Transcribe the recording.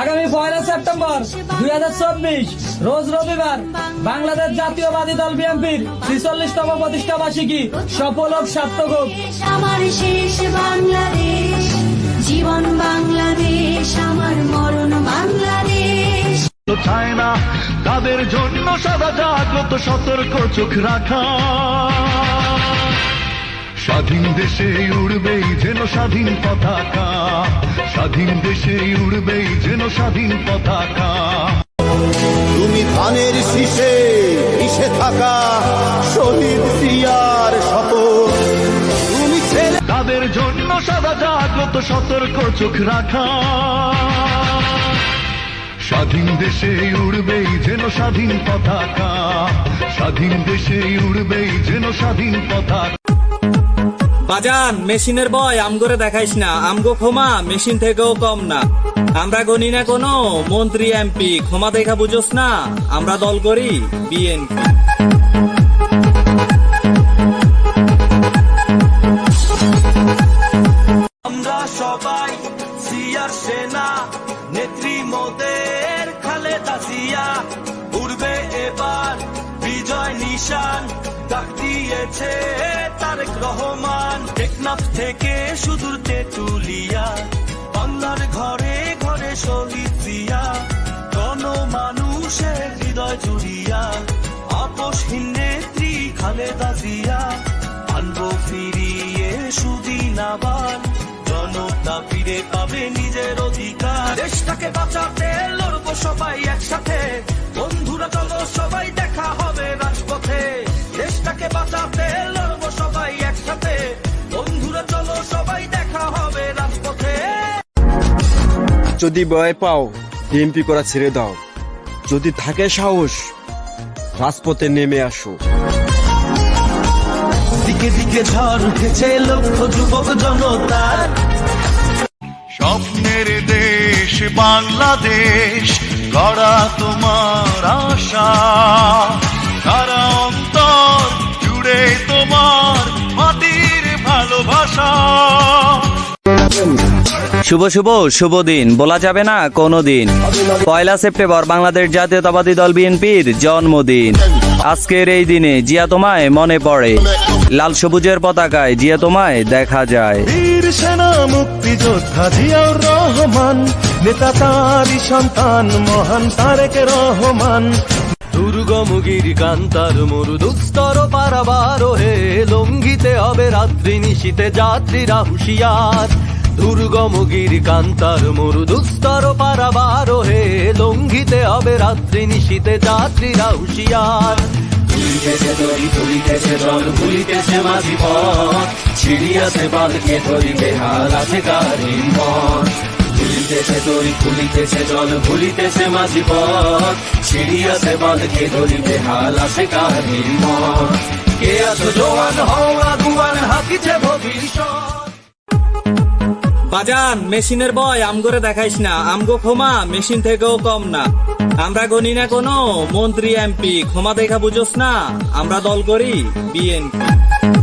আগামী পয়লা সেপ্টেম্বর দুই হাজার চব্বিশ রোজ রবিবার বাংলাদেশ জাতীয়বাদী দল বিএনপির ছিচল্লিশতম প্রতিষ্ঠা বার্ষিকী সফল হোক সার্থক হোক। আমার শেষ বাংলাদেশ জীবন বাংলাদেশ আমার মরণ বাংলাদেশ। চায় না তাদের জন্য সদা জাগ্রত সতর্ক চোখ রাখা। স্বাধীন দেশে উড়বেই যেন স্বাধীন পতাকা। স্বাধীন দেশে উড়বেই যেন স্বাধীন পতাকা। তুমি ধানের শীষে মিশে থাকা শহীদ সিয়ার শপথ। তুমি ছেলে তাদের জন্য সদা জাগ্রত সতর্ক চোখ রাখা। স্বাধীন দেশে উড়বেই যেন স্বাধীন পতাকা। স্বাধীন দেশে উড়বেই যেন স্বাধীন পতাকা। বাজান, মেশিনের বয়, আম করে দেখাইস না। আমগো ক্ষমা, মেশিন থেকেও কম না। আমরা গনি না কোনো, মন্ত্রী, এমপি, ক্ষমা দেখা বুঝোস না। আমরা দল করি বিএনপি। আমরা সবাই সিয়ার সেনা, নেত্রী মোদের খালেদা জিয়া। উড়বে এবার বিজয় নিশান, ডাক দিয়েছে তারেক রহমান। টেকনাফ থেকে সুদূর তেতুলিয়া বাংলার ঘরে ঘরে শহীদ জিয়া জন মানুষের হৃদয় জুড়িয়া আপসহীন নেত্রী খালেদা জিয়া। আনব ফিরিয়ে সুদিন আবার জনতা ফিরে পাবে নিজের অধিকার। দেশটাকে বাঁচাতে লড়বো সবাই যদি ভয় পাও ডিএমপি করা ছেড়ে দাও। যদি থাকে সাহস রাজপথে নেমে আসো। দিকে দিকে ঝড় উঠেছে লক্ষ যুবক জনতার। স্বপ্নের দেশ বাংলাদেশ গড়া তোমার আশা। শুভ শুভ শুভ দিন। বলা যাবে না কোনো দিন। পয়লা সেপ্টেম্বর বাংলাদেশ জাতীয়তাবাদী দল বিএনপির জন্মদিন। আজকের এই দিনে জিয়া তোমায় মনে পড়ে। লাল সবুজের পতাকায় জিয়া তোমায় দেখা যায়। বীর সেনা মুক্তিযোদ্ধা জিয়াউর রহমান নেতা তারই সন্তান মহান তারেক রহমান। দুর্গমগির কান্তার মরু দুস্তর পারাবার হে লঙ্ঘিতে হবে রাত্রি নিশীতে যাত্রীরা হুশিয়ার। দুর্গমগির কান্তার মরু দুস্তর পারাবার হে লঙ্ঘিতে হবে রাত্রি নিশীতে যাত্রীরা হুশিয়ার। ভুলিতেছে আছে দড়ি, খুলিতেছে জল ভুলিতেছে মাঝি পথ। ছিড়িয়াছে বালকে ধরিবে হাল আছে কারিম মন কে আছো জোয়ান হও আগুয়ান হাকিছে ভবিষ্যৎ। বাজান, মেশিনের বয়, আম করে দেখাইস না। আমগো ক্ষমা, মেশিন থেকেও কম না। আমরা গনি না কোনো, মন্ত্রী, এমপি, ক্ষমা দেখা বুঝোস না। আমরা দল করি, বিএনপি।